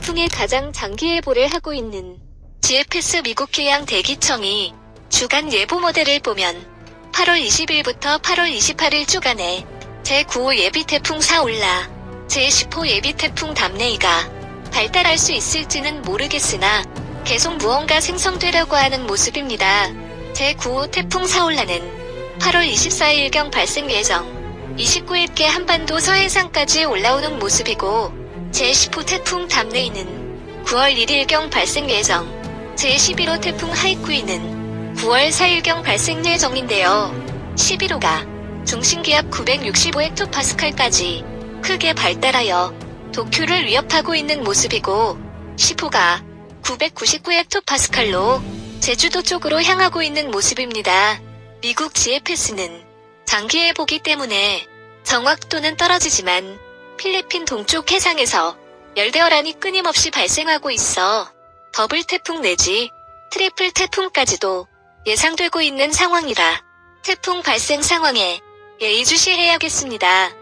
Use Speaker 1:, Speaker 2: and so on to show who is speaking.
Speaker 1: 태풍에 가장 장기 예보를 하고 있는 GFS 미국 기양 대기청이 주간 예보 모델을 보면 8월 20일부터 8월 28일 주간에 제9호 예비 태풍 사올라, 제10호 예비 태풍 담네이가 발달할 수 있을지는 모르겠으나 계속 무언가 생성되려고 하는 모습입니다. 제9호 태풍 사올라는 8월 24일경 발생 예정, 29일께 한반도 서해상까지 올라오는 모습이고 제10호 태풍 담네이는 9월 1일경 발생 예정, 제11호 태풍 하이쿠이는 9월 4일경 발생 예정인데요. 11호가 중심기압 965헥토파스칼까지 크게 발달하여 도쿄를 위협하고 있는 모습이고 10호가 999헥토파스칼로 제주도 쪽으로 향하고 있는 모습입니다. 미국 GFS는 장기 예보기 때문에 정확도는 떨어지지만 필리핀 동쪽 해상에서 열대어란이 끊임없이 발생하고 있어 더블 태풍 내지 트리플 태풍까지도 예상되고 있는 상황이라 태풍 발생 상황에 예의주시해야겠습니다.